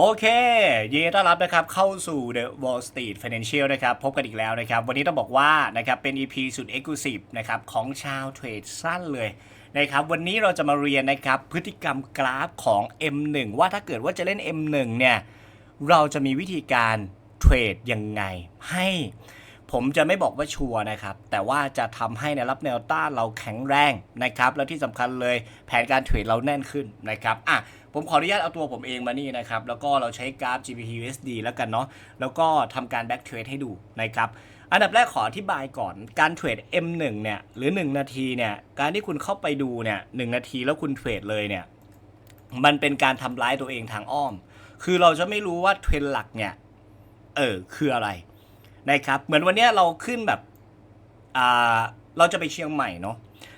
โอเคยินดีต้อนรับนะครับเข้าสู่ The Wall Street Financial นะครับพบกันอีกแล้วนะครับ วันนี้ต้องบอกว่านะครับเป็น EP สุด Exclusive นะครับของชาวเทรดสั้นเลยนะครับวันนี้เราจะมาเรียนนะครับพฤติกรรมกราฟของ M1 ว่าถ้าเกิดว่าจะเล่น M1 เนี่ยเราจะมีวิธีการเทรดยังไง ให้ผมจะไม่บอกว่าชัวร์นะครับ แต่ว่าจะทำให้แนวรับแนวต้านเราแข็งแรงนะครับ แล้วที่สำคัญเลยแผนการเทรดเราแน่นขึ้นนะครับอะ ผมขออนุญาตเอาตัวผมเองมานี่นะครับ แล้วก็เราใช้กราฟ GBP/USD แล้วกันเนาะแล้วก็ทำการแบ็กเทรดให้ดูนะครับอันดับแรกขออธิบายก่อนการเทรด M1 เนี่ยหรือ 1 นาทีเนี่ยการที่คุณเข้าไปดูเนี่ยหนาทีแล้วคุณเทรดเลยเนี่ยมันเป็นการทำร้ายตัวเองทางอ้อม คือเราจะไม่รู้ว่าเทรนหลักเนี่ยเออคืออะไรนะครับเหมือนวันนี้เราขึ้นแบบอ่าเราจะไปเชียงใหม่เนาะ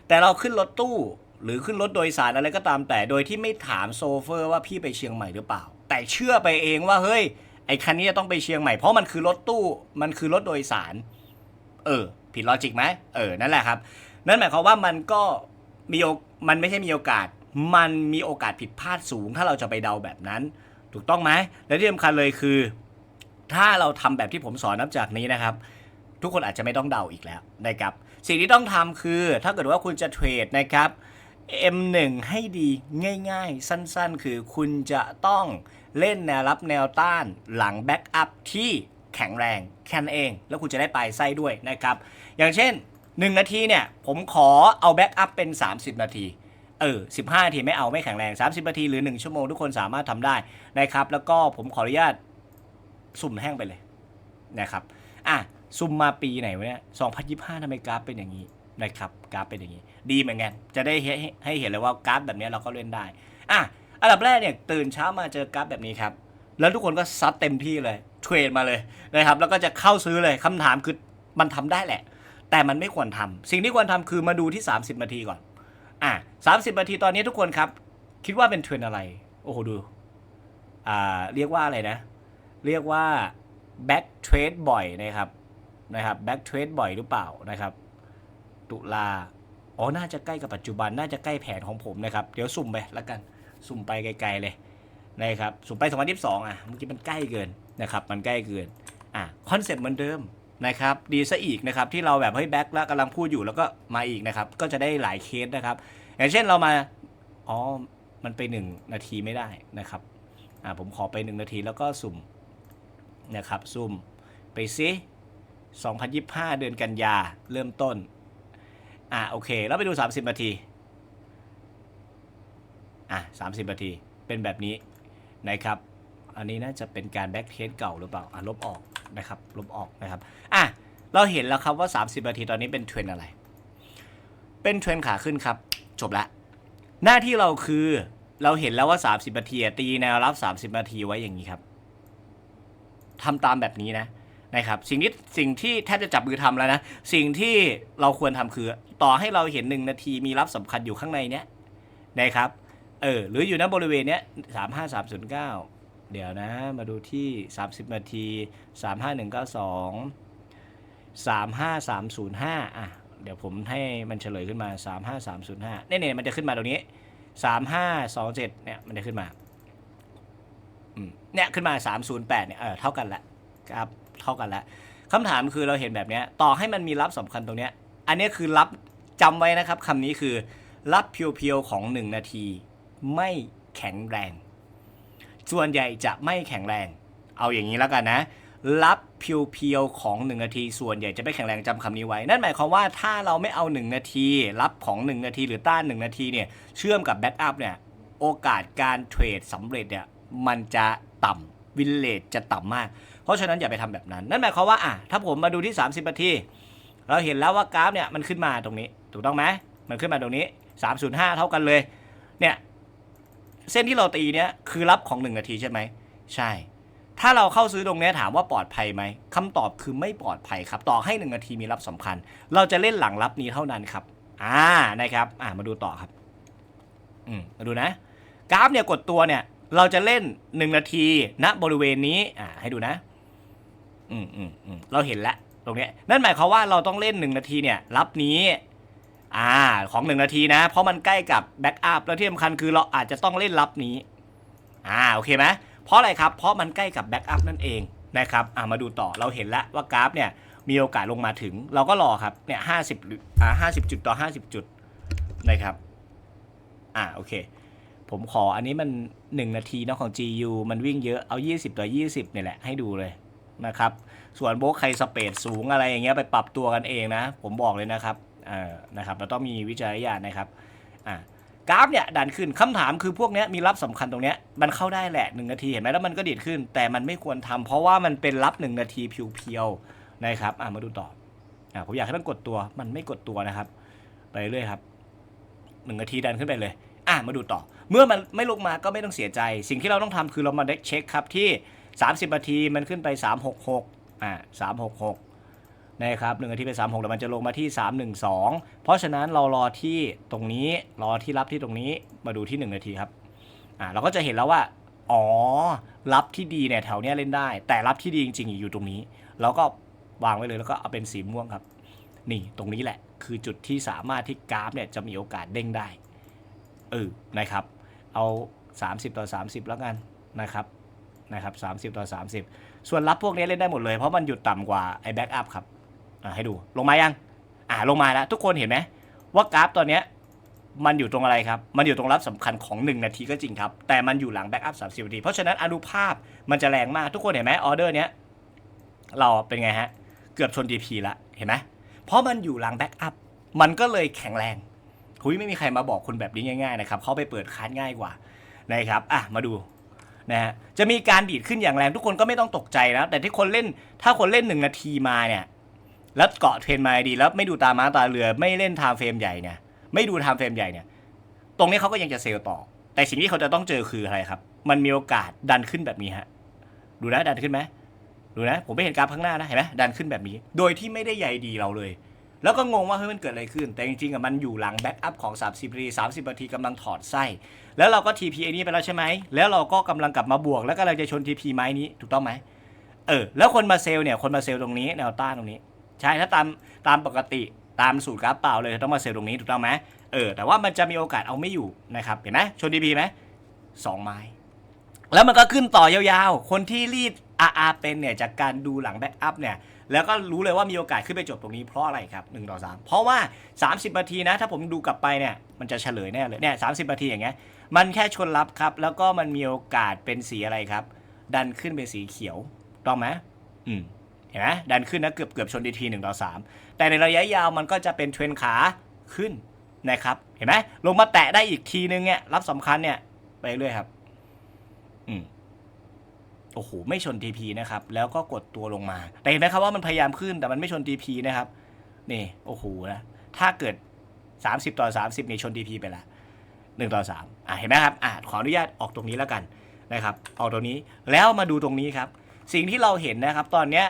แต่เราขึ้นรถตู้ หรือขึ้นรถโดยสารอะไรก็ตามแต่โดยที่ไม่ถามโซเฟอร์ว่าพี่ไปเชียงใหม่หรือเปล่า แต่เชื่อไปเองว่าเฮ้ยไอ้คันนี้จะต้องไปเชียงใหม่เพราะมันคือรถตู้มันคือรถโดยสาร เออ ผิดลอจิกไหมเออนั่นแหละครับ นั่นหมายความว่ามันก็มีมันไม่ใช่มีโอกาส มันมีโอกาสผิดพลาดสูง ถ้าเราจะไปเดาแบบนั้น ถูกต้องไหมและที่สำคัญเลยคือ ถ้าเราทำแบบที่ผมสอนนับจากนี้นะครับ ทุกคนอาจจะไม่ต้องเดาอีกแล้วนะครับสิ่งที่ต้องทำคือ ถ้าเกิดว่าคุณจะเทรดนะครับ M1 ให้ดีง่ายๆ สั้นๆ คือคุณจะต้องเล่นแนวรับแนวต้านหลังแบ็กอัพที่แข็งแรงแค่นั้นเอง แล้วคุณจะได้ปลายไส้ด้วยนะครับ อย่างเช่น 1 นาทีเนี่ย ผมขอเอาแบ็กอัพเป็น 30 นาที เออ 15 นาทีไม่เอาไม่แข็งแรง 30 นาทีหรือ 1 ชั่วโมงทุกคนสามารถทำได้นะครับ แล้วก็ผมขออนุญาตสุ่มแห้งไปเลยนะครับ อะ สุ่มมาปีไหนวะเนี่ย2025ทำไมกราฟเป็นอย่างนี้นะครับ กราฟเป็นอย่างนี้ ดีเหมือนกัน จะได้ให้เห็นเลยว่ากราฟแบบนี้เราก็เล่นได้ อะ อันดับแรกเนี่ยตื่นเช้ามาเจอกราฟแบบนี้ครับ แล้วทุกคนก็ซัดเต็มที่เลย เทรดมาเลยนะครับ แล้วก็จะเข้าซื้อเลยคำถามคือมันทำได้แหละ แต่มันไม่ควรทำสิ่งที่ควรทำคือมาดูที่ 30 นาทีก่อน อะ30นาทีตอนนี้ทุกคนครับ คิดว่าเป็นเทรนอะไร โอ้โหดู อ่า เรียกว่าอะไรนะ เรียกว่า back trade บ่อยนะครับ นะครับ back trade บ่อยหรือเปล่านะครับ ตุลา อ๋อ น่าจะใกล้กับปัจจุบัน น่าจะใกล้แผนของผมนะครับ เดี๋ยวสุ่มไปแล้วกัน สุ่มไปไกลๆเลยนะครับ สุ่มไป2022อะ เมื่อกี้มันใกล้เกินนะครับ มันใกล้เกิน อะ คอนเซ็ปต์เหมือนเดิมนะครับ ดีซะอีกนะครับ ที่เราแบบเฮ้ยแบ็คแล้วกำลังพูดอยู่แล้วก็มาอีกนะครับ ก็จะได้หลายเคสนะครับ อย่างเช่นเรามา อ๋อ มันไปหนึ่งนาทีไม่ได้นะครับ อ่าผมขอไปหนึ่งนาทีแล้วก็สุ่มนะครับซุ่มไปซิ2025 เดือนกันยาเริ่มต้น อะโอเค แล้วไปดู 30 นาที อะ 30 นาที เป็นแบบนี้นะครับ อันนี้น่าจะเป็นการแบ็กเทสเก่าหรือเปล่า อะ ลบออกนะครับ ลบออกนะครับ อะ เราเห็นแล้วครับว่า 30 นาทีตอนนี้เป็นเทรนอะไร เป็นเทรนขาขึ้นครับ จบละ หน้าที่เราคือเราเห็นแล้วว่า 30 นาทีตีแนวรับ 30 นาทีไว้อย่างนี้ครับทำตามแบบนี้นะ นะครับสิ่งที่สิ่งที่แทบจะจับมือทำแล้วนะสิ่งที่เราควรทำคือ ต่อให้เราเห็นหนึ่งนาทีมีรับสำคัญอยู่ข้างในเนี้ยนะครับเออหรืออยู่ณบริเวณเนี้ยสามห้าสามศูนย์เก้าเดี๋ยวนะ มาดูที่ 30 นาทีสามห้าหนึ่งเก้าสองสามห้าสามศูนย์ห้าอะ เดี๋ยวผมให้มันเฉลยขึ้นมาสามห้าสามศูนย์ห้าเนี่ยเนี่ยมันจะขึ้นมาตรงนี้สามห้าสองเจ็ดเนี่ย มันจะขึ้นมาเนี่ย ขึ้นมา 308 เนี่ย เออ เท่ากันแหละครับ เท่ากันแล้วคำถามคือเราเห็นแบบนี้ต่อให้มันมีรับสำคัญตรงเนี้ยอันนี้คือรับจำไว้นะครับคำนี้คือรับเพียวๆของ 1 นาที ไม่แข็งแรง ส่วนใหญ่จะไม่แข็งแรง เอาอย่างนี้แล้วกันนะ รับเพียวๆของ 1 นาที ส่วนใหญ่จะไม่แข็งแรงจำคำนี้ไว้ นั่นหมายความว่าถ้าเราไม่เอา 1 นาที รับของ 1 นาที หรือต้าน 1 นาทีเนี่ยเชื่อมกับแบ็กอัพเนี่ยโอกาสการเทรดสำเร็จเนี่ยมันจะต่ำวินเลจจะต่ำมาก เพราะฉะนั้นอย่าไปทำแบบนั้น นั่นหมายความว่าอะถ้าผมมาดูที่ 30นาทีเราเห็นแล้วว่ากราฟเนี่ยมันขึ้นมาตรงนี้ ถูกต้องไหมมันขึ้นมาตรงนี้ 305 เท่ากันเลย เนี่ย เส้นที่เราตีเนี่ยคือรับของ 1 นาทีใช่ไหม ใช่ ถ้าเราเข้าซื้อตรงนี้ถามว่าปลอดภัยไหมคำตอบคือไม่ปลอดภัยครับ ต่อให้ 1 นาทีมีรับสำคัญ เราจะเล่นหลังรับนี้เท่านั้นครับ อ่า นะครับ อ่ามาดูต่อครับ อืม มาดูนะ กราฟเนี่ยกดตัวเนี่ย เราจะเล่น 1 นาทีณบริเวณนี้ อ่า ให้ดูนะ อืมอืมอืมเราเห็นแล้วตรงเนี้ยนั่นหมายความว่าเราต้องเล่น1นาทีเนี่ย รับนี้ อ่า ของ1นาทีนะ เพราะมันใกล้กับแบ็กอัพแล้วที่สำคัญคือเราอาจจะต้องเล่นรับนี้ อ่าโอเคไหมเพราะอะไรครับ เพราะมันใกล้กับแบ็กอัพนั่นเองนะครับอะมาดูต่อเราเห็นแล้วว่ากราฟเนี่ยมีโอกาสลงมาถึง เราก็รอครับเนี่ยห้าสิบอ่าห้าสิบจุดต่อห้าสิบจุดนะครับ อ่าโอเค ผมขออันนี้มัน1นาทีเนาะของ GU มันวิ่งเยอะเอา20ต่อ20เนี่ยแหละให้ดูเลย นะครับ ส่วนโบคใครสเปดสูงอะไรอย่างเงี้ยไปปรับตัวกันเองนะ ผมบอกเลยนะครับเออนะครับเราต้องมีวิจารณญาณนะครับอ่ากราฟเนี่ยดันขึ้นคำถามคือพวกเนี้ยมีรับสำคัญตรงเนี้ยมันเข้าได้แหละ 1 นาทีเห็นไหมแล้วมันก็ดีดขึ้น แต่มันไม่ควรทำเพราะว่ามันเป็นรับ 1 นาทีเพียวๆนะครับอ่ามาดูต่ออ่าผมอยากให้มันกดตัวมันไม่กดตัวนะครับ ไปเรื่อยครับหนึ่งนาทีดันขึ้นไปเลยอะมาดูต่อ เมื่อมันไม่ลงมาก็ไม่ต้องเสียใจ สิ่งที่เราต้องทำคือเรามาเช็คครับที่ 30นาทีมันขึ้นไป 366อ่า366นะครับหนึ่งนาทีไป36แล้วมันจะลงมาที่ 312 เพราะฉะนั้นเรารอที่ตรงนี้รอที่รับที่ตรงนี้มาดูที่ 1 นาทีครับอ่าเราก็จะเห็นแล้วว่าอ๋อรับที่ดีเนี่ยแถวเนี้ยเล่นได้ แต่รับที่ดีจริงๆอยู่ตรงนี้เราก็วางไว้เลยแล้วก็เอาเป็นสีม่วงครับ นี่ตรงนี้แหละ คือจุดที่สามารถที่กราฟเนี่ยจะมีโอกาสเด้งได้เออนะครับ เอา 30 ต่อ 30 แล้วกันนะครับ นะครับ30 ต่อ 30 ส่วนรับพวกนี้เล่นได้หมดเลย เพราะมันหยุดต่ำกว่าไอ้แบ็กอัพครับให้ดูลงมายัง อ่าลงมาแล้ว ทุกคนเห็นไหมว่ากราฟตอนเนี้ยมันอยู่ตรงอะไรครับ มันอยู่ตรงรับสำคัญของ 1 นาทีก็จริงครับ แต่มันอยู่หลังแบ็กอัพ30นาที เพราะฉะนั้นอนุภาพมันจะแรงมาก ทุกคนเห็นไหมออเดอร์เนี้ยเราเป็นไงฮะ เกือบชน DP ละ เห็นไหมเพราะมันอยู่หลังแบ็กอัพ มันก็เลยแข็งแรงหุยไม่มีใครมาบอกคนแบบนี้ง่ายๆนะครับ เขาไปเปิดค้านง่ายกว่านะครับ อะ มาดู นะฮะจะมีการดีดขึ้นอย่างแรงทุกคนก็ไม่ต้องตกใจนะแต่ที่คนเล่นถ้าคนเล่นหนึ่งนาทีมาเนี่ยแล้วเกาะเทรนมาดีแล้วไม่ดูตาม้าตาเรือไม่เล่นไทม์เฟรมใหญ่เนี่ยไม่ดูไทม์เฟรมใหญ่เนี่ยตรงนี้เขาก็ยังจะเซลล์ต่อ แต่สิ่งที่เขาจะต้องเจอคืออะไรครับ มันมีโอกาสดันขึ้นแบบนี้ฮะดูนะดันขึ้นไหมดูนะ ผมไม่เห็นกราฟข้างหน้านะเห็นไหมดันขึ้นแบบนี้ โดยที่ไม่ได้ใยดีเราเลย แล้วก็งงว่าเฮ้ยมันเกิดอะไรขึ้น แต่จริงๆอะมันอยู่หลังแบ็กอัพของ 30นาที30นาทีกำลังถอดไส้ แล้วเราก็ TP อันนี้ไปแล้วใช่ไหม แล้วเราก็กำลังกลับมาบวก แล้วก็เราจะชน TP ไม้นี้ถูกต้องไหมเออ แล้วคนมาเซลล์เนี่ย คนมาเซลล์ตรงนี้แนวต้านตรงนี้ ใช่ ถ้าตามตามปกติตามสูตรกราฟเปล่าเลยต้องมาเซลล์ตรงนี้ถูกต้องไหมเออ แต่ว่ามันจะมีโอกาสเอาไม่อยู่นะครับ เห็นไหมชน TP ไหมสองไม้ แล้วมันก็ขึ้นต่อยาวๆ คนที่รีด RR เป็นเนี่ยจากการดูหลังแบ็กอัพเนี่ย แล้วก็รู้เลยว่ามีโอกาสขึ้นไปจบตรงนี้เพราะอะไรครับ1ต่อ3เพราะว่า 30นาทีนะ ถ้าผมดูกลับไปเนี่ยมันจะเฉลยแน่เลยเนี่ยสานาทีอย่างเงี้ยมันแค่ชนรับครับ แล้วก็มันมีโอกาสเป็นสีอะไรครับ ดันขึ้นเป็นสีเขียวต้องไหมอืมเห็นไหมดันขึ้นนะเกือบเกือบชนดีทีหนึ่งต่อสามแต่ในระยะยาวมันก็จะเป็นเทรนขาขึ้นนะครับ เห็นไหมลงมาแตะได้อีกทีนึงเนี่ยรับสำคัญเนี่ยไปเรื่อยครับ โอ้โหไม่ชน TP นะครับ แล้วก็กดตัวลงมา แต่เห็นไหมครับว่ามันพยายามขึ้นแต่มันไม่ชน TP นะครับ นี่โอ้โหนะถ้าเกิด 30 ต่อ 30นี่ชน TP ไปละ1ต่อ3อะเห็นไหมครับอะขออนุญาตออกตรงนี้แล้วกันนะครับออกตรงนี้แล้วมาดูตรงนี้ครับ สิ่งที่เราเห็นนะครับ ตอนเนี้ย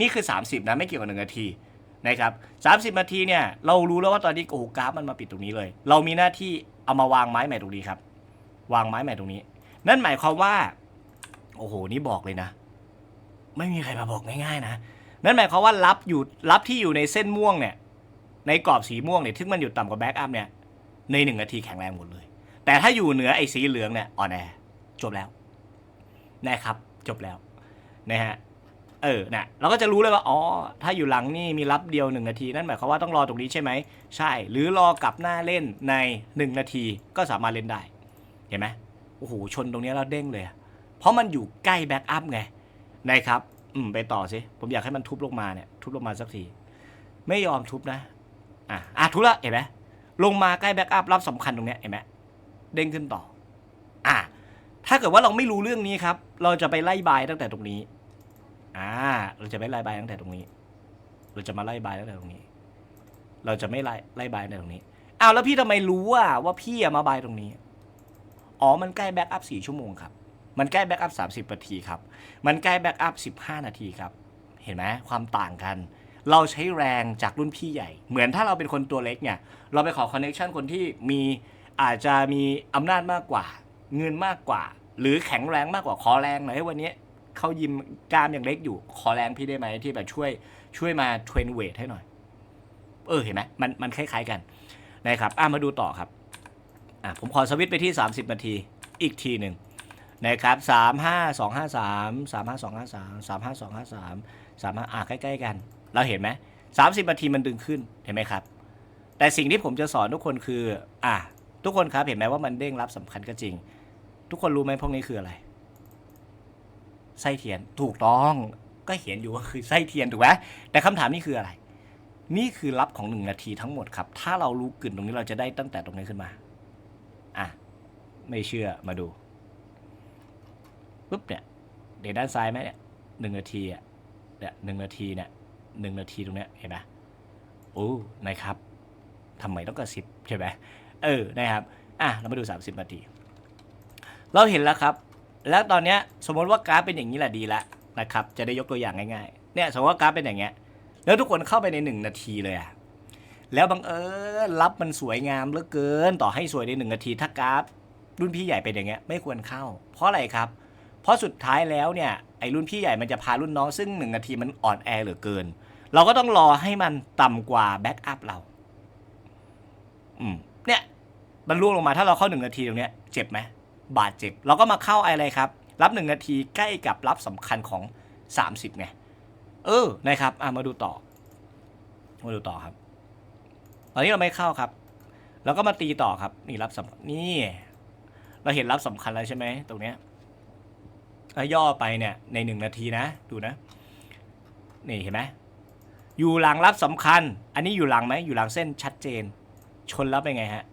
นี่คือ 30นะไม่เกี่ยวกับ1นาทีนะครับ30 นาทีเนี่ยเรารู้แล้วว่าตอนนี้โอ้โหกราฟมันมาปิดตรงนี้เลย เรามีหน้าที่เอามาวางไม้ใหม่ตรงนี้ครับ วางไม้ใหม่ตรงนี้ นั่นหมายความว่า โอ้โห นี่บอกเลยนะ ไม่มีใครมาบอกง่ายๆนะ นั่นหมายความว่ารับอยู่รับที่อยู่ในเส้นม่วงเนี่ย ในกรอบสีม่วงเนี่ยที่มันอยู่ต่ำกว่าแบ็กอัพเนี่ย ในหนึ่งนาทีแข็งแรงหมดเลย แต่ถ้าอยู่เหนือไอ้สีเหลืองเนี่ยอ่อนแอจบแล้วนะครับ จบแล้วนะฮะเออนะเราก็จะรู้เลยว่า อ๋อ ถ้าอยู่หลังนี่มีรับเดียวหนึ่งนาที นั่นหมายความว่าต้องรอตรงนี้ใช่ไหม ใช่ หรือรอกลับหน้าเล่นในหนึ่งนาทีก็สามารถเล่นได้ เห็นไหมโอ้โห ชนตรงนี้แล้วเด้งเลยอะ เพราะมันอยู่ใกล้แบ็กอัพไงนะครับ อืมไปต่อสิ ผมอยากให้มันทุบลงมาเนี่ย ทุบลงมาสักที ไม่ยอมทุบนะ อะอะทุบละเห็นไหมลงมาใกล้แบ็กอัพรับสำคัญตรงเนี้ยเห็นไหมเด้งขึ้นต่อ อะถ้าเกิดว่าเราไม่รู้เรื่องนี้ครับ เราจะไปไล่บายตั้งแต่ตรงนี้ อ่า เราจะไม่ไล่บายตั้งแต่ตรงนี้ เราจะมาไล่บายตั้งแต่ตรงนี้ เราจะไม่ไล่ไล่บายตั้งแต่ตรงนี้อ้าวแล้วพี่ทำไมรู้ว่าว่าพี่มาบายตรงนี้ อ๋อ มันใกล้แบ็กอัพสี่ชั่วโมงครับ มันใกล้แบ็กอัพ30 นาทีครับ มันใกล้แบ็กอัพ15 นาทีครับ เห็นไหมความต่างกัน เราใช้แรงจากรุ่นพี่ใหญ่ เหมือนถ้าเราเป็นคนตัวเล็กเนี่ย เราไปขอคอนเน c ชันคนที่มีอาจจะมีอำนาจมากกว่า เงินมากกว่า หรือแข็งแรงมากกว่าขอแรงหน่อยให้วันนี้เขายิมกล้ามยังเล็กอยู่ ขอแรงพี่ได้ไหมที่แบบช่วยช่วยมาเทรนเวทให้หน่อย เออเห็นไหมมันมันคล้ายๆกันนะครับอะมาดูต่อครับอะผมขอสวิตไปที่ 30 นาทีอีกทีหนึ่ง นะครับสามห้าสองห้าสามสามห้าสองห้าสามสามห้าสองห้าสามสามห้าอะใกล้ๆกัน เราเห็นไหมสามสิบนาทีมันดึงขึ้นเห็นไหมครับ แต่สิ่งที่ผมจะสอนทุกคนคืออะทุกคนครับเห็นไหมว่ามันเด้งรับสำคัญก็จริง ทุกคนรู้ไหมพวกนี้คืออะไรไส้เทียนถูกต้องก็เห็นอยู่ว่าคือไส้เทียนถูกไหมแต่คำถามนี่คืออะไร นี่คือรับของหนึ่งนาทีทั้งหมดครับ ถ้าเรารู้กลิ่นตรงนี้เราจะได้ตั้งแต่ตรงนี้ขึ้นมาอะไม่เชื่อมาดู ปุ๊บเนี่ยเดี๋ยวด้านซ้ายไหมเนี่ยหนึ่งนาทีอะเนี่ยหนึ่งนาทีเนี่ยหนึ่งนาทีตรงเนี้ยเห็นไหมโอ้นะครับทำไมต้องกระซิบใช่ไหมเออนะครับอะเรามาดู 30 นาที เราเห็นแล้วครับ แล้วตอนเนี้ยสมมติว่ากราฟเป็นอย่างนี้แหละดีแล้วนะครับจะได้ยกตัวอย่างง่ายๆเนี่ยสมมติว่ากราฟเป็นอย่างเงี้ยแล้วทุกคนเข้าไปในหนึ่งนาทีเลยอะแล้วบังเอิญรับมันสวยงามเหลือเกิน ต่อให้สวยในหนึ่งนาทีถ้ากราฟรุ่นพี่ใหญ่เป็นอย่างเงี้ยไม่ควรเข้า เพราะอะไรครับ เพราะสุดท้ายแล้วเนี่ยไอ้รุ่นพี่ใหญ่มันจะพารุ่นน้องซึ่งหนึ่งนาทีมันอ่อนแอเหลือเกิน เราก็ต้องรอให้มันต่ำกว่าแบ็กอัพเรา อืม เนี่ยมันล่วงลงมาถ้าเราเข้าหนึ่งนาทีตรงเนี้ยเจ็บไหมบาดเจ็บ เราก็มาเข้าอะไรครับ รับหนึ่งนาทีใกล้กับรับสำคัญของสามสิบไงเออนะครับอะมาดูต่อ มาดูต่อครับ ตอนนี้เราไม่เข้าครับเราก็มาตีต่อครับ นี่รับสำนี่ เราเห็นรับสำคัญแล้วใช่ไหมตรงเนี้ย แล้วย่อไปเนี่ยในหนึ่งนาทีนะดูนะนี่เห็นไหมอยู่หลังรับสำคัญ อันนี้อยู่หลังไหมอยู่หลังเส้นชัดเจน ชนแล้วเป็นไงฮะ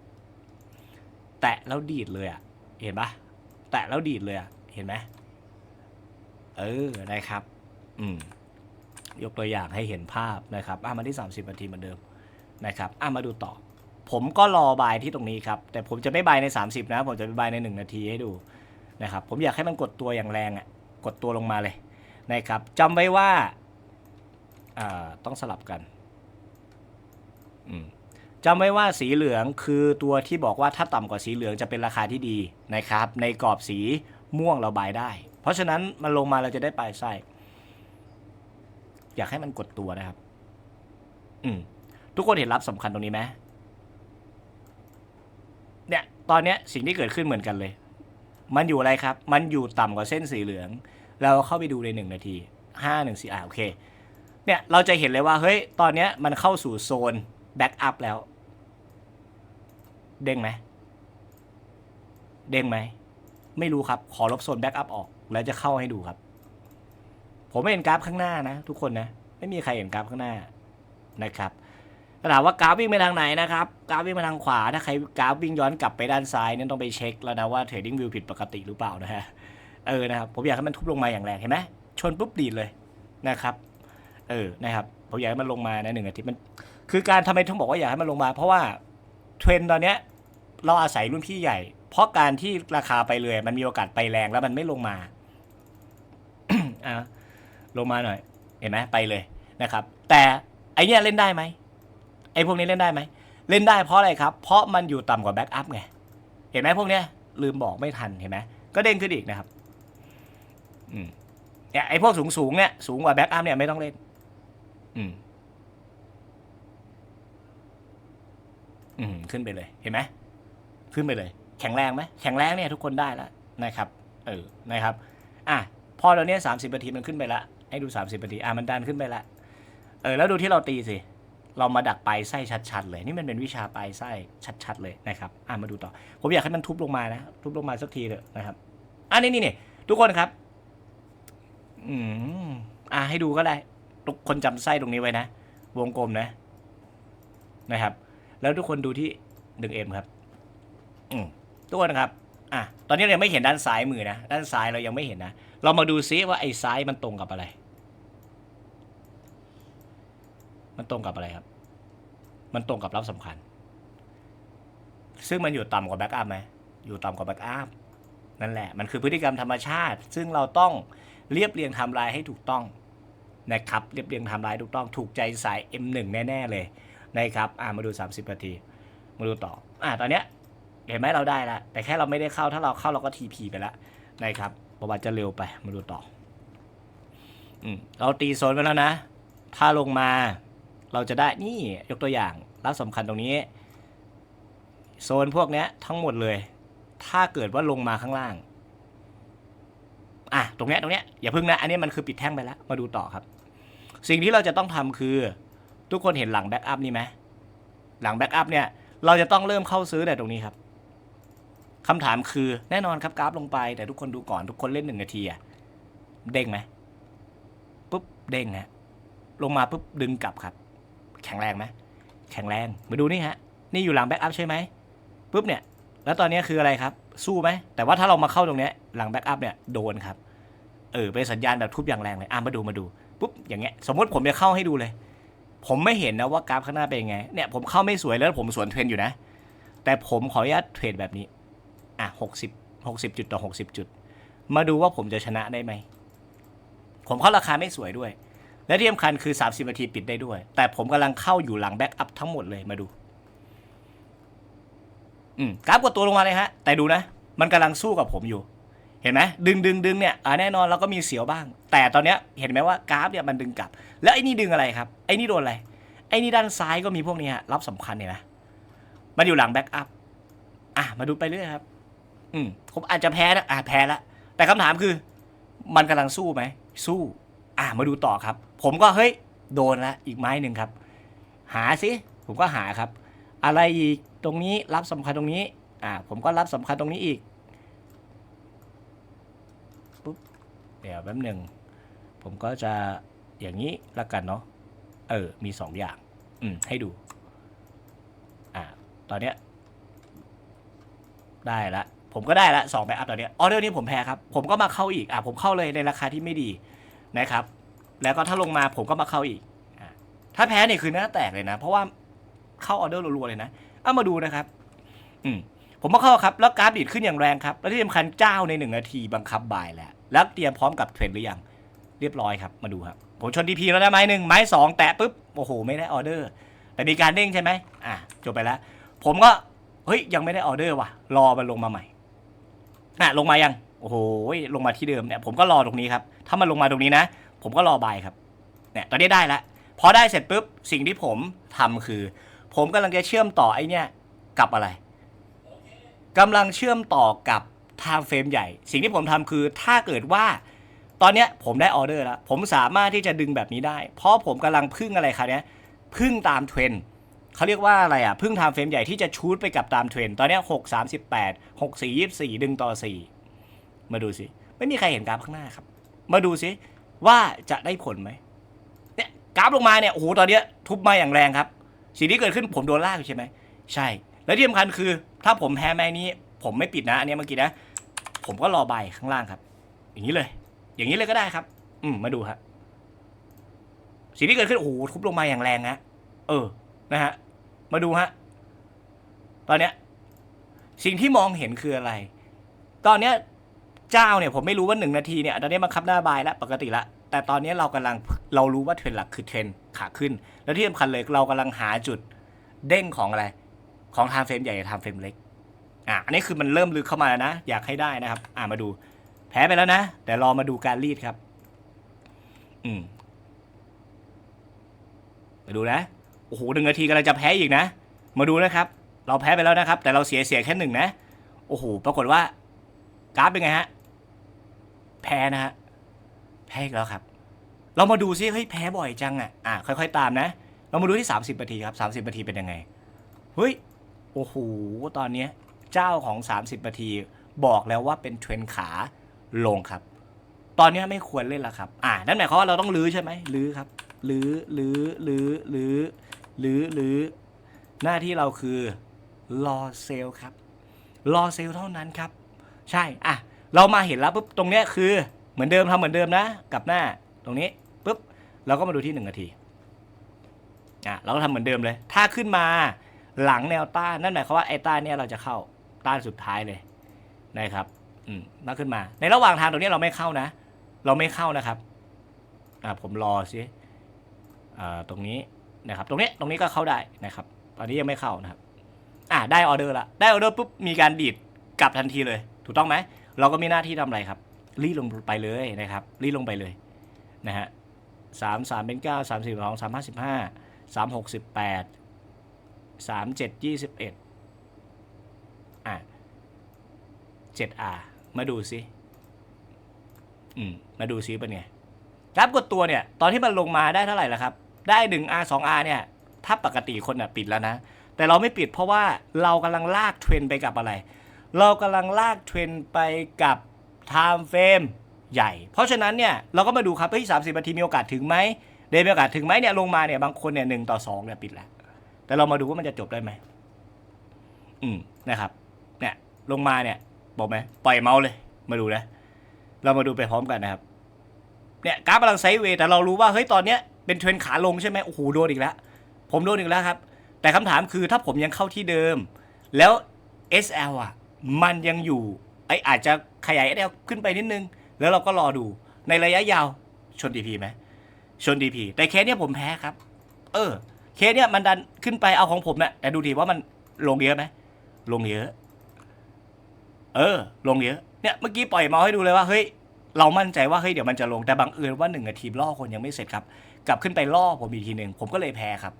แตะแล้วดีดเลยอะ่ะเห็นปะแตะแล้วดีดเลยอะ่ะเห็นไหมเออนะครับ อืมยกตัวอย่างให้เห็นภาพนะครับอะมาที่ 30นาทีเหมือนเดิมนะครับอะมาดูต่อ ผมก็รอบายที่ตรงนี้ครับ แต่ผมจะไม่บายใน 30 นะ ผมจะไปบายใน 1 นาทีให้ดู นะครับผมอยากให้มันกดตัวอย่างแรงอะ่ะกดตัวลงมาเลยนะครับจำไว้ว่าต้องสลับกันจำไว้ว่าสีเหลืองคือตัวที่บอกว่าถ้าต่ำกว่าสีเหลืองจะเป็นราคาที่ดีนะครับ ในกรอบสีม่วงเราบายได้ เพราะฉะนั้นมันลงมาเราจะได้ปลายไส้อยากให้มันกดตัวนะครับ อืมทุกคนเห็นรับสำคัญตรงนี้ไหมเนี่ย ตอนเนี้ยสิ่งที่เกิดขึ้นเหมือนกันเลย มันอยู่อะไรครับ มันอยู่ต่ำกว่าเส้นสีเหลือง เราเข้าไปดูในหนึ่งนาทีห้าหนึ่งสี่อ่าโอเค เนี่ยเราจะเห็นเลยว่า เฮ้ย ตอนเนี้ยมันเข้าสู่โซนแบ็กอัพแล้ว เด้งไหม เด้งไหม ไม่รู้ครับ ขอลบโซนแบ็กอัพออก แล้วจะเข้าให้ดูครับ ผมไม่เห็นกราฟข้างหน้านะ ทุกคนนะ ไม่มีใครเห็นกราฟข้างหน้านะครับ ถามว่ากราฟวิ่งไปทางไหนนะครับ กราฟวิ่งไปทางขวา ถ้าใครกราฟวิ่งย้อนกลับไปด้านซ้ายเนี่ยต้องไปเช็คแล้วนะว่าเทรดดิ้งวิวผิดปกติหรือเปล่านะฮะ เออนะครับ ผมอยากให้มันทุบลงมาอย่างแรงเห็นไหมชนปุ๊บดีดเลยนะครับ เออนะครับ ผมอยากให้มันลงมาในหนึ่งอาทิตย์มัน คือการทำไมต้องบอกว่าอยากให้มันลงมา เพราะว่าเทรนด์ตอนเนี้ยเราอาศัยรุ่นพี่ใหญ่ เพราะการที่ราคาไปเลยมันมีโอกาสไปแรงแล้วมันไม่ลงมาอะลงมาหน่อย เห็นไหมไปเลยนะครับ แต่ไอเนี้ยเล่นได้ไหม อ้พวกนี้เล่นได้ไหมเล่นได้เพราะอะไรครับ เพราะมันอยู่ต่ำกว่าแบ็กอัพไง เห็นไหมพวกเนี้ยลืมบอกไม่ทันเห็นไหมก็เด้งขึ้นอีกนะครับอืมเนี่ยไอ้พวกสูงสูงเนี่ยสูงกว่าแบ็กอัพเนี่ยไม่ต้องเล่น อืมอืมขึ้นไปเลยเห็นไหมขึ้นไปเลย แข็งแรงไหมแข็งแรงเนี่ยทุกคนได้แล้วนะครับ เออนะครับ อะพอเราเนี้ยสามสิบนาทีมันขึ้นไปละให้ดูสามสิบนาทีอะมันดันขึ้นไปละเออแล้วดูที่เราตีสิ เรามาดักปลายไส้ชัดๆเลย นี่มันเป็นวิชาปลายไส้ชัดๆเลยนะครับอะมาดูต่อ ผมอยากให้มันทุบลงมานะทุบลงมาสักทีเถอะนะครับอะนี่นี่นี่ทุกคนครับ อืมอะให้ดูก็ได้ ทุกคนจำไส้ตรงนี้ไว้นะ วงกลมนะ นะครับ แล้วทุกคนดูที่หนึ่งเอ็มครับ อืมทุกคนนะครับอะตอนนี้เรายังไม่เห็นด้านซ้ายมือนะ ด้านซ้ายเรายังไม่เห็นนะ เรามาดูซิว่าไอ้ซ้ายมันตรงกับอะไร มันตรงกับอะไรครับ มันตรงกับรับสำคัญ ซึ่งมันอยู่ต่ำกว่าแบ็กอัพไหมอยู่ต่ำกว่าแบ็กอัพนั่นแหละ มันคือพฤติกรรมธรรมชาติ ซึ่งเราต้องเรียบเรียงไทม์ไลน์ให้ถูกต้องนะครับ เรียบเรียงไทม์ไลน์ถูกต้อง ถูกใจสาย M1 แน่ ๆ เลยนะครับอ่ามาดู 30 นาที มาดูต่ออ่าตอนเนี้ยเห็นไหมเราได้ละ แต่แค่เราไม่ได้เข้า ถ้าเราเข้าเราก็ทีพีไปแล้วนะครับประวัติจะเร็วไป มาดูต่อ อืม เราตีโซนไปแล้วนะ ถ้าลงมา เราจะได้นี่ยกตัวอย่างรับสำคัญตรงนี้ โซนพวกเนี้ยทั้งหมดเลย ถ้าเกิดว่าลงมาข้างล่างอะตรงเนี้ยตรงเนี้ยอย่าพึ่งนะ อันนี้มันคือปิดแท่งไปแล้ว มาดูต่อครับ สิ่งที่เราจะต้องทำคือ ทุกคนเห็นหลังแบ็กอัพนี่ไหมหลังแบ็กอัพเนี่ย เราจะต้องเริ่มเข้าซื้อแต่ตรงนี้ครับคำถามคือแน่นอนครับกราฟลงไป แต่ทุกคนดูก่อนทุกคนเล่นหนึ่งนาทีอะเด้งไหมปุ๊บเด้งฮะลงมาปุ๊บดึงกลับครับ แข็งแรงไหมแข็งแรง มาดูนี่ฮะ นี่อยู่หลังแบ็กอัพใช่ไหมปุ๊บเนี่ย แล้วตอนนี้คืออะไรครับ สู้ไหม แต่ว่าถ้าเรามาเข้าตรงนี้หลังแบ็กอัพเนี่ยโดนครับ เออเป็นสัญญาณแบบทุบอย่างแรงเลย อะมาดูมาดู ปุ๊บ อย่างเงี้ย สมมติผมจะเข้าให้ดูเลย ผมไม่เห็นนะว่ากราฟข้างหน้าเป็นยังไง เนี่ยผมเข้าไม่สวยแล้วผมสวนเทรนอยู่นะ แต่ผมขออนุญาตเทรดแบบนี้ อะหกสิบหกสิบจุดต่อหกสิบจุด มาดูว่าผมจะชนะได้ไหม ผมเข้าราคาไม่สวยด้วย และที่สำคัญคือ 30 นาทีปิดได้ด้วย แต่ผมกำลังเข้าอยู่หลังแบ็กอัพทั้งหมดเลยมาดู อืมกราฟกดตัวลงมาเลยฮะ แต่ดูนะ มันกำลังสู้กับผมอยู่ เห็นไหมดึงดึงดึงเนี่ยอ่าแน่นอนเราก็มีเสียวบ้าง แต่ตอนเนี้ยเห็นไหมว่ากราฟเนี่ยมันดึงกลับ แล้วไอ้นี่ดึงอะไรครับ ไอ้นี่โดนอะไร ไอ้นี่ด้านซ้ายก็มีพวกนี้ฮะรับสำคัญเนี่ยนะมันอยู่หลังแบ็กอัพอะมาดูไปเรื่อยครับ อืมผมอาจจะแพ้นะอะแพ้ละแต่คำถามคือ มันกำลังสู้ไหมสู้ อะมาดูต่อครับ ผมก็เฮ้ยโดนละอีกไม้หนึ่งครับ หาสิผมก็หาครับ อะไรอีกตรงนี้รับสำคัญตรงนี้อ่าผมก็รับสำคัญตรงนี้อีกปุ๊บเดี๋ยวแป๊บหนึ่งผมก็จะอย่างนี้ละกันเนาะเออมีสองอย่างอืมให้ดูอ่าตอนเนี้ยได้ละผมก็ได้ละสองแบ็กอัพตอนเนี้ยออเดอร์นี้ผมแพ้ครับ ผมก็มาเข้าอีกอะผมเข้าเลยในราคาที่ไม่ดี นะครับ แล้วก็ถ้าลงมาผมก็มาเข้าอีกอถ้าแพ้เนี่ยคือหน้าแตกเลยนะ เพราะว่าเข้าออเดอร์รัวๆเลยนะเอามาดูนะครับ อืมผมมาเข้าครับ แล้วกราฟดีดขึ้นอย่างแรงครับ แล้วที่สำคัญเจ้าในหนึ่งนาทีบังคับบ่ายแล้ว แล้วเตรียมพร้อมกับเทรนหรือยัง เรียบร้อยครับ มาดูครับ ผมชนดีพีแล้วนะไม้หนึ่งไม้สองแตะปุ๊บ โอ้โห ไม่ได้ออเดอร์ แต่มีการเด้งใช่ไหมอะ จบไปแล้ว ผมก็ เฮ้ย ยังไม่ได้ออเดอร์ว่ะ รอมันลงมาใหม่ อะ ลงมายัง โอ้โหลงมาที่เดิมเนี่ยผมก็รอตรงนี้ครับ ถ้ามันลงมาตรงนี้นะ ผมก็รอบายครับ เนี่ยตอนนี้ได้แล้วพอได้เสร็จปุ๊บสิ่งที่ผมทำคือ ผมกำลังจะเชื่อมต่อไอ้เนี่ยกับอะไรกำลังเชื่อมต่อกับไทม์เฟรมใหญ่ สิ่งที่ผมทำคือถ้าเกิดว่า ตอนเนี้ยผมได้ออเดอร์แล้ว ผมสามารถที่จะดึงแบบนี้ได้ เพราะผมกำลังพึ่งอะไรครับเนี้ยพึ่งตามเทรนด์เขาเรียกว่าอะไรอะพึ่งไทม์เฟรมใหญ่ที่จะชูดไปกับตามเทรนด์ตอนนี้หกสามสิบแปดหกสี่ยี่สี่ดึงต่อสี่ มาดูสิ ไม่มีใครเห็นกราฟข้างหน้าครับ มาดูสิว่าจะได้ผลไหมเนี่ยกราฟลงมาเนี่ยโอ้โหตอนเนี้ยทุบมาอย่างแรงครับ สิ่งที่เกิดขึ้นผมโดนลากใช่ไหมใช่ แล้วที่สำคัญคือ ถ้าผมแพ้แม่นี้ ผมไม่ปิดนะอันนี้เมื่อกี้นะ ผมก็รอใบข้างล่างครับ อย่างนี้เลย อย่างนี้เลยก็ได้ครับ อืมมาดูฮะสิ่งที่เกิดขึ้นโอ้โหทุบลงมาอย่างแรงนะเออนะฮะมาดูฮะตอนเนี้ยสิ่งที่มองเห็นคืออะไร ตอนเนี้ย เจ้าเนี่ยผมไม่รู้ว่าหนึ่งนาทีเนี่ยตอนนี้มันคับหน้าบายแล้วปกติละ แต่ตอนนี้เรากำลังเรารู้ว่าเทรนหลักคือเทรนขาขึ้น แล้วที่สำคัญเลยเรากำลังหาจุดเด้งของอะไรของไทม์เฟรมใหญ่กับไทม์เฟรมเล็กอะอันนี้คือมันเริ่มลึกเข้ามาแล้วนะ อยากให้ได้นะครับ อะมาดู แพ้ไปแล้วนะ แต่รอมาดูการรีดครับ อืมมาดูนะโอ้โหหนึ่งนาทีกำลังจะแพ้อีกนะ มาดูนะครับ เราแพ้ไปแล้วนะครับ แต่เราเสียเสียแค่หนึ่งนะ โอ้โห ปรากฏว่ากราฟเป็นไงฮะ แพ้นะฮะแพ้อีกแล้วครับ เรามาดูซิเฮ้ยแพ้บ่อยจังอะอะค่อยๆ ตามนะ เรามาดูที่ 30นาทีครับ 30นาทีเป็นยังไงเฮ้ยโอ้โหตอนเนี้ยเจ้าของ 30นาทีบอกแล้วว่าเป็นเทรนขาลงครับ ตอนนี้ไม่ควรเล่นแล้วครับ อ่านั่นหมายความว่าเราต้องลื้อใช่ไหมลื้อครับลื้อลื้อลื้อลื้อลื้อลื้อหน้าที่เราคือรอเซลครับรอเซลเท่านั้นครับ ใช่ อะ เรามาเห็นแล้วปุ๊บตรงเนี้ยคือเหมือนเดิมทำเหมือนเดิมนะกลับหน้าตรงนี้ปุ๊บเราก็มาดูที่หนึ่งนาทีอะเราก็ทำเหมือนเดิมเลย ถ้าขึ้นมาหลังแนวต้านนั่นหมายความว่าไอ้ต้านเนี่ยเราจะเข้าต้านสุดท้ายเลยนะครับอืมมาขึ้นมา ในระหว่างทางตรงนี้เราไม่เข้านะ เราไม่เข้านะครับอ่าผมรอสิอ่าตรงนี้นะครับ ตรงนี้ตรงนี้ก็เข้าได้นะครับ ตอนนี้ยังไม่เข้านะครับ อ่าได้ออเดอร์ละได้ออเดอร์ปุ๊บมีการดีดกลับทันทีเลย ถูกต้องไหม เราก็มีหน้าที่ทำอะไรครับ รีดลงไปเลยนะครับ รีดลงไปเลยนะฮะสามสามเป็นเก้าสามสี่สองสามห้าสิบห้าสามหกสิบแปดสามเจ็ดยี่สิบเอ็ดอะเจ็ดอามาดูสิอืมมาดูซิเป็นไงกราฟกดตัวเนี่ย ตอนที่มันลงมาได้เท่าไหร่ละครับ ได้ 1R 2R เนี่ย ถ้าปกติคนอะปิดแล้วนะ แต่เราไม่ปิดเพราะว่าเรากำลังลากเทรนไปกับอะไร เรากำลังลากเทรนไปกับ time frame ใหญ่ เพราะฉะนั้นเนี่ยเราก็มาดูครับเฮ้ยสามสิบนาทีมีโอกาสถึงไหมเดย์มีโอกาสถึงไหมเนี่ยลงมาเนี่ยบางคนเนี่ยหนึ่งต่อสองเนี่ยปิดแล้ว แต่เรามาดูว่ามันจะจบได้ไหมอืมนะครับเนี่ยลงมาเนี่ยบอกไหมปล่อยเมาส์เลยมาดูนะเรามาดูไปพร้อมกันนะครับเนี่ยกราฟกำลังไซด์เวย์แต่เรารู้ว่าเฮ้ยตอนเนี้ยเป็นเทรนขาลงใช่ไหมโอ้โหโดนอีกแล้ว ผมโดนอีกแล้วครับ แต่คำถามคือถ้าผมยังเข้าที่เดิม แล้ว SL อะ มันยังอยู่ไออาจจะขยาย SL ขึ้นไปนิดนึง แล้วเราก็รอดูในระยะยาวชน DP ไหมชน DP แต่เคสเนี้ยผมแพ้ครับ เออ เคสเนี้ยมันดันขึ้นไปเอาของผมเนี่ยแต่ดูทีว่ามันลงเยอะไหมลงเยอะ เออ ลงเยอะเนี่ยเมื่อกี้ปล่อยมาให้ดูเลยว่าเฮ้ยเรามั่นใจว่าเฮ้ยเดี๋ยวมันจะลงแต่บังเอิญว่าหนึ่งทีมล่อคนยังไม่เสร็จครับ กลับขึ้นไปล่อผมอีกทีหนึ่งผมก็เลยแพ้ครับ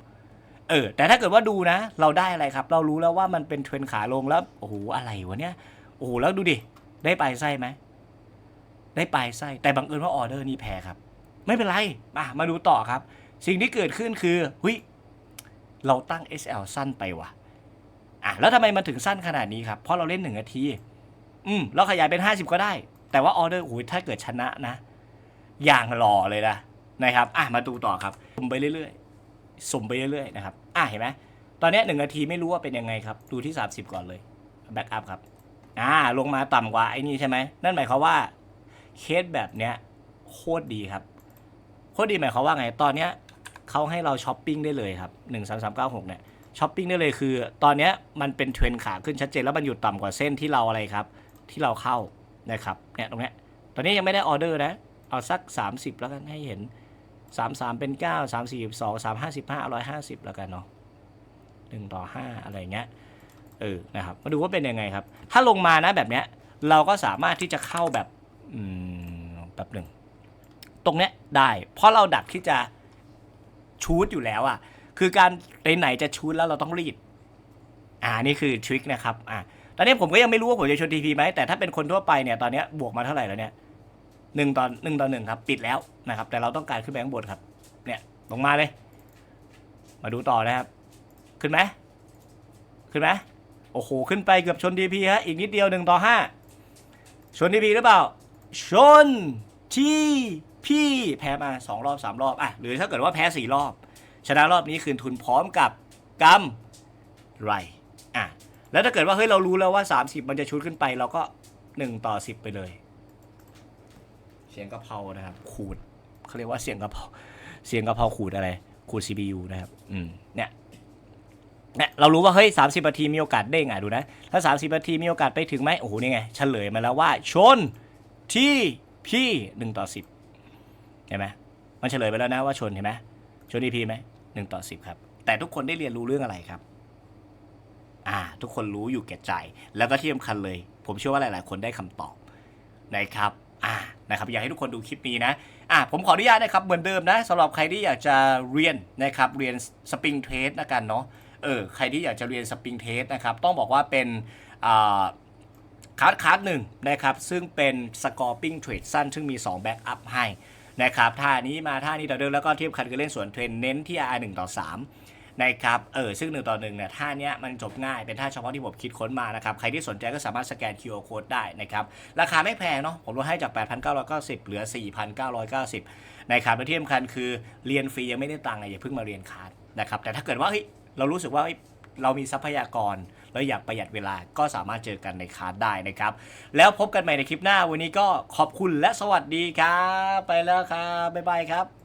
เออแต่ถ้าเกิดว่าดูนะ เราได้อะไรครับ เรารู้แล้วว่ามันเป็นเทรนขาลงแล้วโอ้โหอะไรวะเนี่ยโอ้โหแล้วดูดิ ได้ปลายไส้ไหมได้ปลายไส้แต่บังเอิญว่าออเดอร์นี้แพ้ครับ ไม่เป็นไรมามาดูต่อครับ สิ่งที่เกิดขึ้นคือเฮ้ยเราตั้ง SL สั้นไปว่ะอะแล้วทำไมมันถึงสั้นขนาดนี้ครับเพราะเราเล่นหนึ่งนาทีอืมเราขยายเป็น 50 ก็ได้ แต่ว่าออเดอร์โอ้ยถ้าเกิดชนะนะ อย่างหล่อเลยนะนะครับ อะมาดูต่อครับผมไปเรื่อย สุ่มไปเรื่อยๆนะครับ อะเห็นไหมตอนนี้หนึ่งนาทีไม่รู้ว่าเป็นยังไงครับ ดูที่ 30 ก่อนเลยแบ็กอัพครับ อ่า ลงมาต่ำกว่าไอ้นี่ใช่ไหม นั่นหมายความว่าเคสแบบเนี้ยโคตรดีครับ โคตรดีหมายความว่าไง ตอนเนี้ยเขาให้เราช้อปปิ้งได้เลยครับหนึ่งสามสามเก้าหกเนี่ยช้อปปิ้งได้เลยคือ ตอนเนี้ยมันเป็นเทรนขาขึ้นชัดเจนแล้วมันอยู่ต่ำกว่าเส้นที่เราอะไรครับ ที่เราเข้านะครับเนี่ยตรงเนี้ยตอนนี้ยังไม่ได้ออเดอร์นะ เอาสัก 30 แล้วกันให้เห็น 3 3เป็น9 3 4 2 3 5 5 150แล้วกันเนาะ1ต่อ5อะไรเงี้ยเออนะครับมาดูว่าเป็นยังไงครับ ถ้าลงมานะแบบเนี้ยเราก็สามารถที่จะเข้าแบบอืมแบบหนึ่งตรงเนี้ยได้เพราะเราดักที่จะชูดอยู่แล้วอะ่ะคือการไหนจะชูดแล้วเราต้องรีดอ่านี่คือทริคนะครับอ่าตอนนี้ผมก็ยังไม่รู้ว่าผมจะชนทีพีไหมแต่ถ้าเป็นคนทั่วไปเนี่ยตอนเนี้ยบวกมาเท่าไหร่แล้วเนี่ย หนึ่งตอนหนึ่งต่อหนึ่งครับปิดแล้วนะครับ แต่เราต้องการขึ้นแบงค์บนครับ เนี่ยลงมาเลย มาดูต่อนะครับ ขึ้นไหมขึ้นไหมโอ้โห ขึ้นไปเกือบชนทีพีฮะอีกนิดเดียวหนึ่งต่อห้าชนทีพีหรือเปล่า ชนทีพี่แพ้มาสองรอบสามรอบอะหรือถ้าเกิดว่าแพ้สี่รอบ ชนะรอบนี้คืนทุนพร้อมกับกำไรอะแล้วถ้าเกิดว่าเฮ้ยเรารู้แล้วว่า 30 มันจะชุดขึ้นไปเราก็ 1 ต่อ 10 ไปเลย สียงกะเพรานะครับ ขูดเขาเรียกว่าเสียงกะเพราเสียงกะเพราขูดอะไร ขูด CPU นะครับ อืมเนี่ยเนี่ยเรารู้ว่าเฮ้ย30นาทีมีโอกาสเด้งอะดูนะ ถ้า30นาทีมีโอกาสไปถึงไหมโอ้โหนี่ไงเฉลยมาแล้วว่า ชนที่พี่หนึ่งต่อสิบเห็นไหมมันเฉลยไปแล้วนะว่าชนเห็นไหมชนที่พี่ไหมหนึ่งต่อสิบครับ แต่ทุกคนได้เรียนรู้เรื่องอะไรครับอ่า ทุกคนรู้อยู่แก่ใจ แล้วก็ที่สำคัญเลย ผมเชื่อว่าหลาย ๆ คนได้คำตอบนะครับ อ่านะครับอยากให้ทุกคนดูคลิปนี้นะอ่าผมขออนุญาตนะครับเหมือนเดิมนะสำหรับใครที่อยากจะเรียนนะครับเรียนสปริงเทสนะกันเนาะเออใครที่อยากจะเรียนสปริงเทสนะครับต้องบอกว่าเป็นอ่าคาร์ดคาร์ดหนึ่งนะครับซึ่งเป็นสกอร์ปิ้งเทรดสั้น ซึ่งมี2แบ็กอัพให้นะครับท่านี้มาท่านี้ต่อเดิมแล้วก็เทียบคันคือเล่นสวนเทรนเน้นที่ R 1ต่อ3 นะครับเออซึ่ง1ต่อ1เนี่ยท่าเนี้ยมันจบง่ายเป็นท่าเฉพาะที่ผมคิดค้นมานะครับใครที่สนใจก็สามารถสแกน QR Code ได้นะครับราคาไม่แพงเนาะผมลดให้จาก 8,990 เหลือ 4,990นะครับและที่สำคัญคือเรียนฟรียังไม่ได้ตังค์อย่าเพิ่งมาเรียนคาร์ดนะครับแต่ถ้าเกิดว่าเฮ้ยเรารู้สึกว่าเฮ้ยเรามีทรัพยากรแล้วอยากประหยัดเวลาก็สามารถเจอกันในคาร์ดได้นะครับ แล้วพบกันใหม่ในคลิปหน้าวันนี้ก็ขอบคุณและสวัสดีครับ ไปแล้วครับ บ๊ายบายครับ